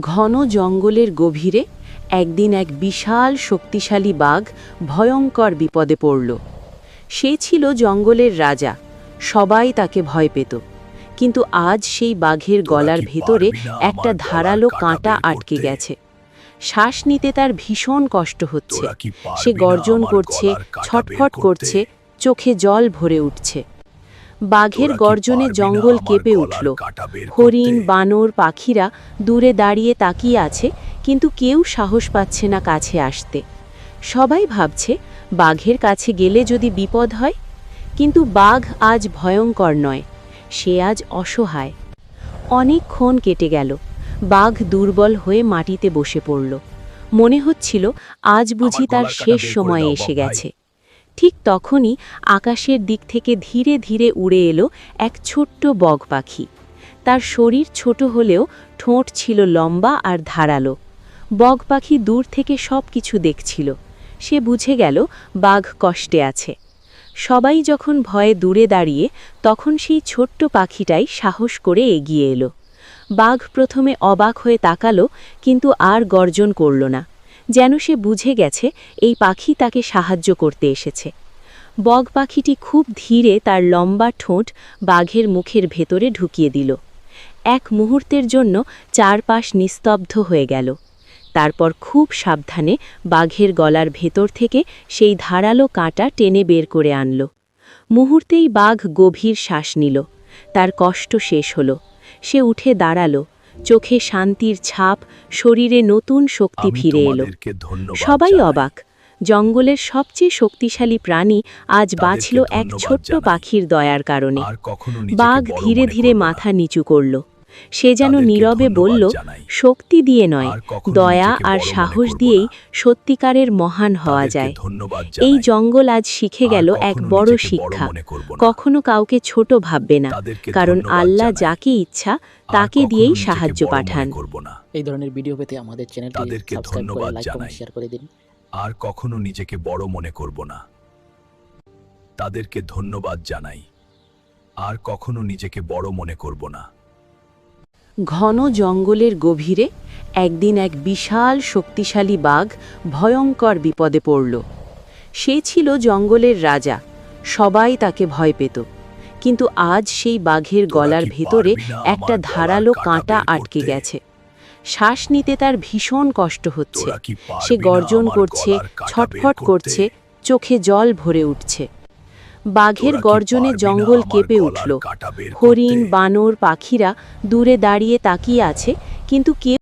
ঘন জঙ্গলের গভীরে একদিন এক বিশাল শক্তিশালী বাঘ ভয়ঙ্কর বিপদে পড়ল। সে ছিল জঙ্গলের রাজা সবাই তাকে ভয় পেত। কিন্তু আজ সেই বাঘের গলার ভেতরে একটা ধারালো কাঁটা আটকে গেছে। শ্বাস নিতে তার ভীষণ কষ্ট হচ্ছে। সে গর্জন করছে ছটফট করছে চোখে জল ভরে উঠছে। বাঘের গর্জনে জঙ্গল কেঁপে উঠল। হরিণ বানর পাখিরা দূরে দাঁড়িয়ে তাকিয়ে আছে কিন্তু কেউ সাহস পাচ্ছে না কাছে আসতে। সবাই ভাবছে বাঘের কাছে গেলে যদি বিপদ হয় কিন্তু বাঘ আজ ভয়ঙ্কর নয় সে আজ অসহায়। অনেকক্ষণ কেটে গেল বাঘ দুর্বল হয়ে মাটিতে বসে পড়ল। মনে হচ্ছিল আজ বুঝি তার শেষ সময়ে এসে গেছে। ঠিক তখনই আকাশের দিক থেকে ধীরে ধীরে উড়ে এলো এক ছোট্ট বগ পাখি। তার শরীর ছোট হলেও ঠোঁট ছিল লম্বা আর ধারালো। বগ পাখি দূর থেকে সব কিছু দেখছিল। সে বুঝে গেল বাঘ কষ্টে আছে। সবাই যখন ভয়ে দূরে দাঁড়িয়ে, তখন সেই ছোট্ট পাখিটাই সাহস করে এগিয়ে এলো। বাঘ প্রথমে অবাক হয়ে তাকালো, কিন্তু আর গর্জন করল না। যেন সে বুঝে গেছে এই পাখি তাকে সাহায্য করতে এসেছে। বগ পাখিটি খুব ধীরে তার লম্বা ঠোঁট বাঘের মুখের ভেতরে ঢুকিয়ে দিল। এক মুহূর্তের জন্য চারপাশ নিস্তব্ধ হয়ে গেল। তারপর খুব সাবধানে বাঘের গলার ভেতর থেকে সেই ধারালো কাঁটা টেনে বের করে আনল। মুহূর্তেই বাঘ গভীর শ্বাস নিল। তার কষ্ট শেষ হলো। সে উঠে দাঁড়াল। চোখে শান্তির ছাপ শরীরে নতুন শক্তি ফিরে এলো। সবাই অবাক। জঙ্গলের সবচেয়ে শক্তিশালী প্রাণী আজ বাঁচল এক ছোট্ট পাখির দয়ার কারণে। বাঘ ধীরে ধীরে মাথা নিচু করল। সে যেন নীরবে বলল শক্তি দিয়ে নয় দয়া আর সাহস দিয়েই সত্যিকারের মহান হওয়া যায়। এই জঙ্গল আজ শিখে গেল এক বড় শিক্ষা। কখনো কাউকে ছোট ভাববে না কারণ আল্লাহ যাকে ইচ্ছা তাকে দিয়েই সাহায্য পাঠান। এই ধরনের ভিডিও পেতে আমাদের চ্যানেলটি তাদেরকে সাবস্ক্রাইব করে ধন্যবাদ লাইক। কমেন্ট শেয়ার করে দিন। আর কখনো নিজেকে বড় মনে করব না। তাদেরকে ধন্যবাদ জানাই। আর কখনো নিজেকে বড় মনে করব না। ঘন জঙ্গলের গভীরে একদিন এক বিশাল শক্তিশালী বাঘ ভয়ঙ্কর বিপদে পড়ল। সে ছিল জঙ্গলের রাজা সবাই তাকে ভয় পেত। কিন্তু আজ সেই বাঘের গলার ভেতরে একটা ধারালো কাঁটা আটকে গেছে। শ্বাস নিতে তার ভীষণ কষ্ট হচ্ছে। সে গর্জন করছে ছটফট করছে চোখে জল ভরে উঠছে। বাঘের গর্জনে জঙ্গল কেঁপে উঠল। হরিণ বানর পাখিরা দূরে দাঁড়িয়ে তাকিয়ে আছে কিন্তু কেউ